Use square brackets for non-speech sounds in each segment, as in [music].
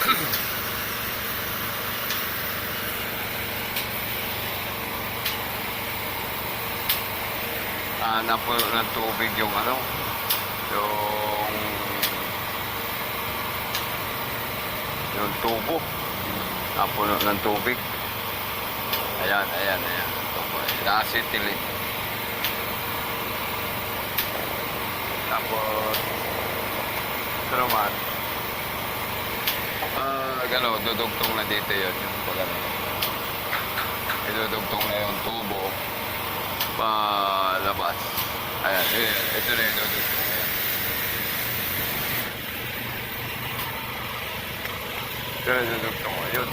Hanap po ng tubig yung ano, yung yung tubo. Napuno ng tubig. Ayan, ayan, ayan. Tubo. Nakasintilin. Tapos, ito naman. Ah, gano, dudugtong na dito yun. Yung pag ano. Idudugtong na yung tubo. Palabas. Ayan, ayan. Ito na yung dudugtong na yan. Ito na yung dudugtong. Ayun.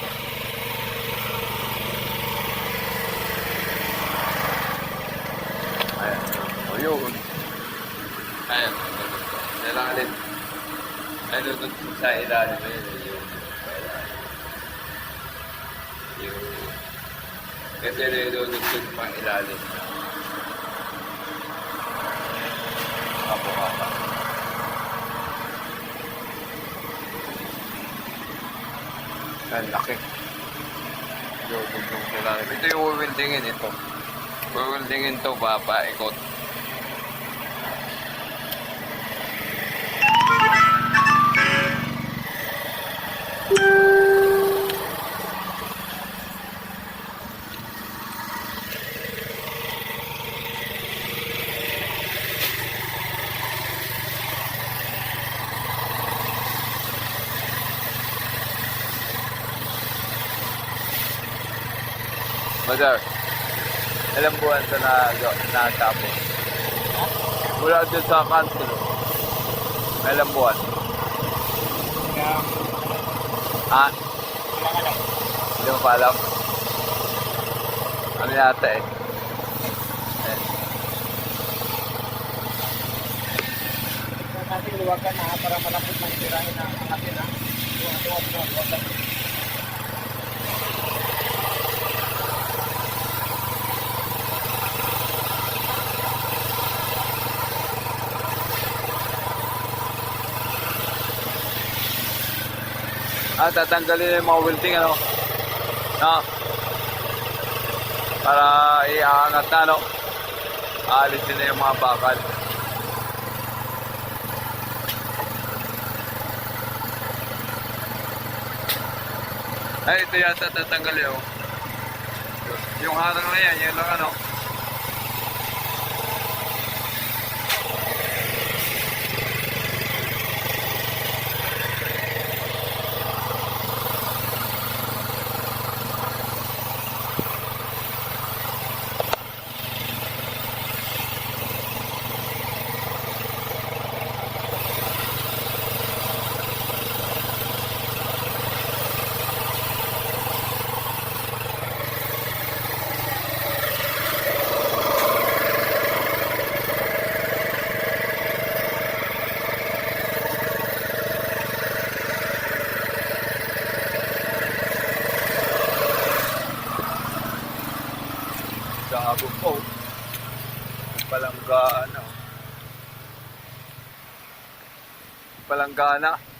Ayan. Ayun. Ayan. Ilalim. Ay, dudugtong sa ilalim. Ayun. Yung sa ilalim. Yung kasi nilulugtog pa ilalim. Apo apa. Ang laki. Nilulugtog sa ilalim. Ito yung wewildingin ito. Wewildingin to ba paikot. Mother, ilang buwan ka na natapos? Mula dun sa council. Ilang buwan? Ha? Hindi mo pa alam? Ano yata eh? Natin luwagan na para malapit ng tirahin na natin na. Luwag, luwag, Ah, tatanggalin yung mga welding ano? No? Para iaangat na no? Aalisin na yung mga bakal. Ay, ito yata tatanggalin oh. Yung harang na yan, yun lang ano? Gago po. Palanggana. Palanggana. Galing mo,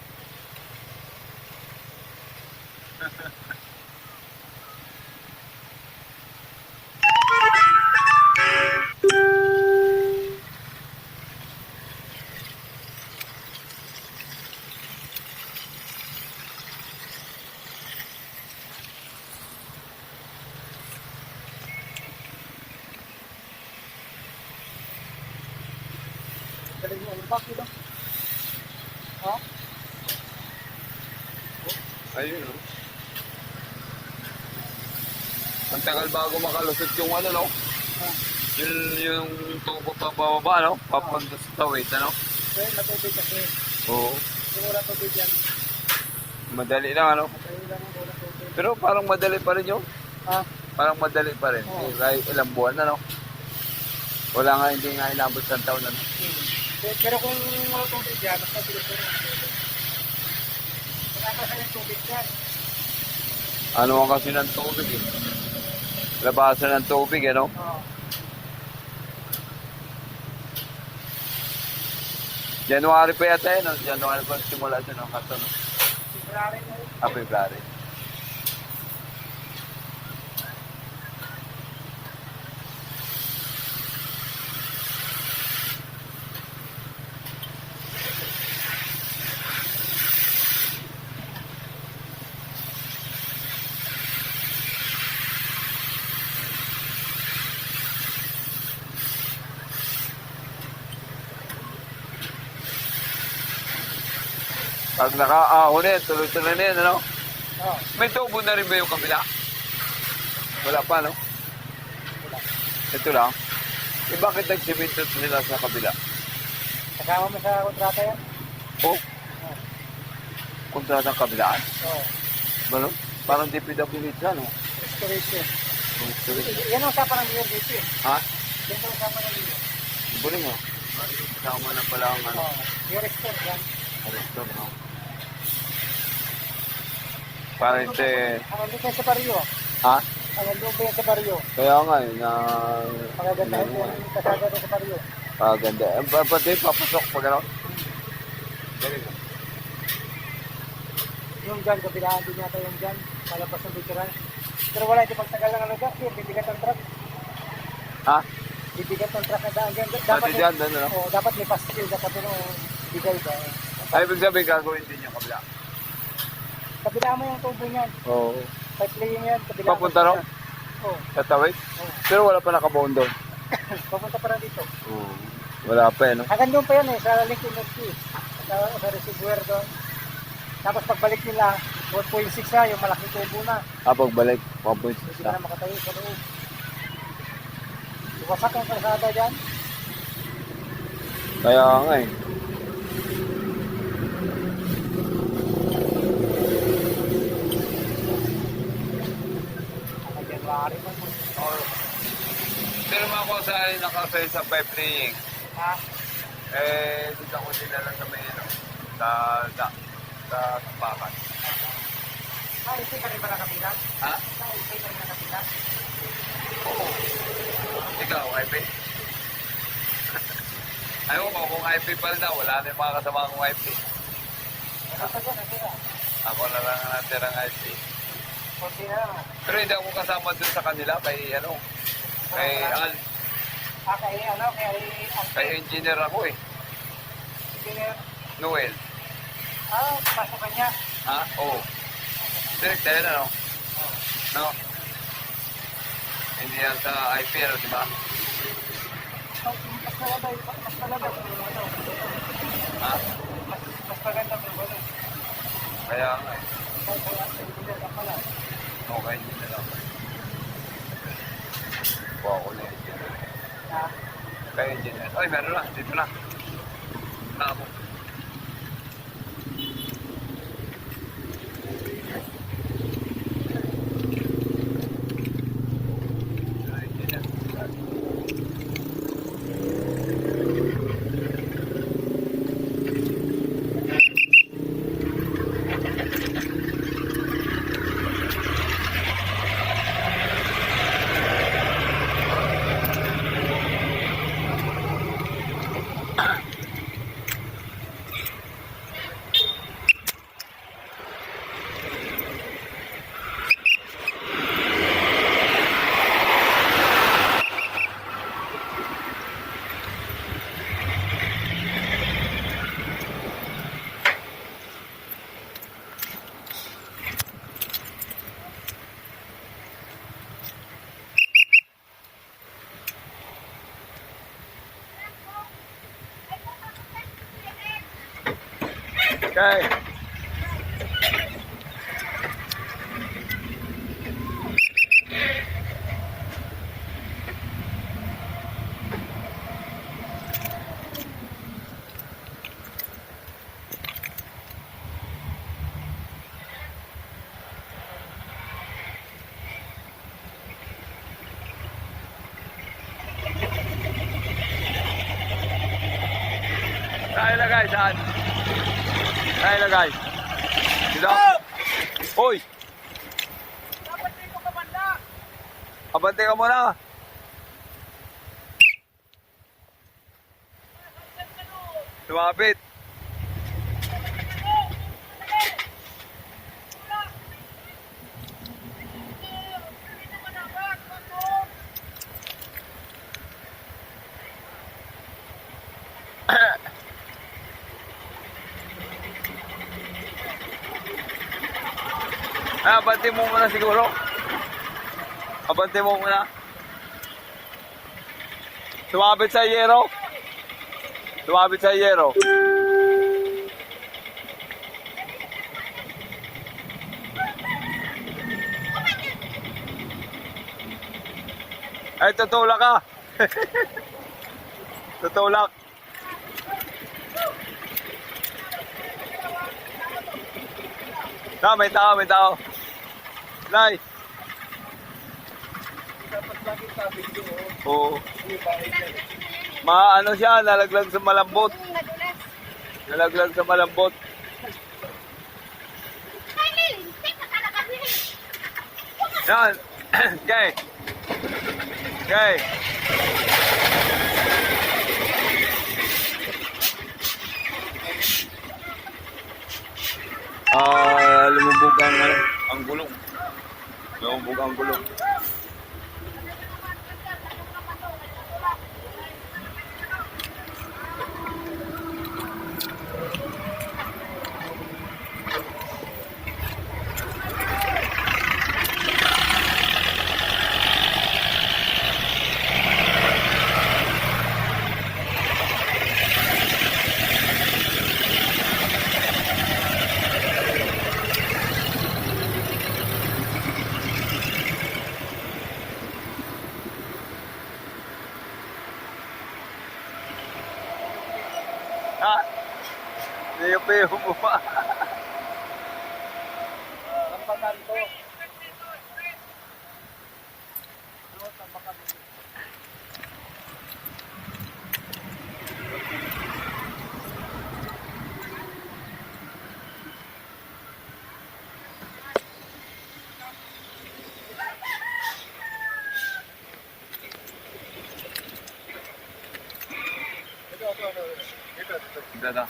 umbak ito. Ha? Ayun oh. Ang tagal bago makalusot yung ano no? Ha? Yung, yung tubo pa bababa no? Papunta sa tawid ano? Kaya matubig kasi. Oo. Sigura tubig yan. Madali lang ano? Kaya lang ang. Pero parang madali pa rin yun. Ha? Parang madali pa rin. Oo. Eh, ilang buwan na no? Wala nga hindi nga inabot ng taon ano? Hmm. Pero- kung wala tubig yan, basta bilis ko na. Nakakasa yung tubig yan. Ano ang kasi ng tubig eh. Labasan ng tubig eh no? Oo. January pa yata yun no? January pa simula siya no? Kato no? February na yun. Ah, February. Pag naka-ahon na yan, tuloy-tuloy na yan, ano? Oo. May tubo na rin ba yung kabila? Wala pa, no? Wala. Ito lang. Eh, bakit nagsimintot nila sa kabila? Kasama mo sa kontrata yan? Oh, kontratang kabilaan. Oo. Ano? Parang DPWH, ano? Restoration. Sorry. Yan ang usapan ng eh. Ha? Yan ang usapan ng mayor. Buli mo. Kasama na pala ang ano. Oo. Yung restore yan. Arrestor, no? Para hindi... Ang nandun yan sa baryo. Ha? Ba yan sa baryo? Kaya nga, eh, na... Yung kasada doon sa baryo. Paganda. Eh, ba- pati papasok pag ano? Galing mo. Yung dyan, kabilaan din yata yung dyan. Palabas ng bituran. Pero wala, ito pagtagal ng ano dyan. Kasi bibigat ang truck. Ha? Bibigat ang truck na daan dyan. Dapat, dyan, doon, ano? oh, dapat may pastil. Dapat ano, bigay ba? Ay, ibig sabihin, gagawin din yung kabila. Kabilaan mo yung tubo niyan. Oo. Pipe laying yan. Kabilaan Papunta ron? Oo. Tatawid? Oh, Pero wala pa nakabaon doon. [coughs] Papunta pa rin dito. Oo. Wala pa, eh, no? Hanggang doon pa yan eh, sa Lincoln North Sa, sa reservoir doon. Tapos pagbalik nila, 1.6 na, yung malaking tubo na. Ah, pagbalik, 1.6 Hindi na. na makatayo sa loob. Wasak ang kalsada dyan. Kaya nga, eh. January pa. Or, pero mga ko sa nakasay sa pipe laying, Ha? eh, dito ako dinala sa may, ano, sa, sa, sa sampakan. Ah, ito ka rin ba nakabilang? Ha? Ah, ito ka rin nakabilang? Oo. Ikaw, IP? [laughs] Ayaw ko kung IP pa rin na, wala na yung mga kasama kong IP. Ano pa dyan? Ako na lang ang natirang IP. Kunti na. Pero hindi ako kasama dun sa kanila kay, ano, kay, Al, Ah, kay ano, kay ang kay engineer ako eh, engineer. Noel. Ah, pasok ka niya. Ha? Oo. Direct tayo na, no? No? Hindi yan sa IP, ano, di ba? Oh, Mas maganda, mas ano. Ha? Mas, mas maganda ano. Kaya nga eh. Kaya kaya. Okay, hindi na lang. Po ako na engineer. Ha? Kay engineer. Ay, meron na. Dito na. Na Okay. Tayo na guys, saan? Tayo na guys. Dito. Hoy! Dapat dito ka banda. Abante ka muna. Lumapit. Ah, muna siguro. Abante mo muna. Sumabit sa yero. Sumabit sa yero. Ay, tutulak ka. [laughs] tutulak. Na, may tao, may tao. Nay. Dapat lagi sabi ko, Oo. hindi ba ito? Ma, ano siya, nalaglag sa malambot. Nalaglag sa malambot. Yan. [clears throat] Kay. Kay. Ah, lumubog ang ano, ang gulong. Lumubog ang gulong. Ha? Niyo mo pa. Tampakan to. Ano, tampakan to? Ito, ito, ito. Na.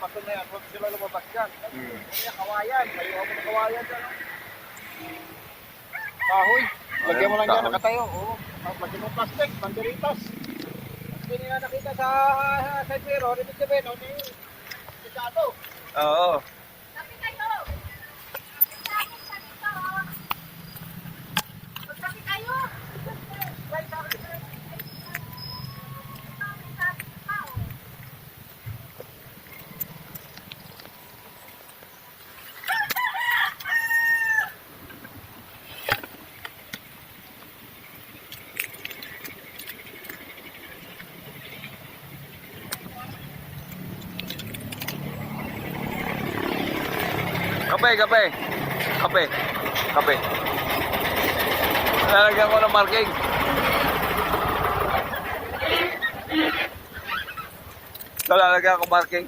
Pato na yan, huwag sila lumabas dyan. Hmm. Kaya kawayan, kayo ako ng kawayan dyan. Kahoy, lagyan mo lang dyan, nakatayo. Oo, lagyan mo plastic, banderitas. Hindi nila nakita sa sa zero, ibig sabihin, ano yung sigado. Oo. Kape, kape. Kape. Kape. Lalagyan ko ng marking. Ito lalagyan ko marking.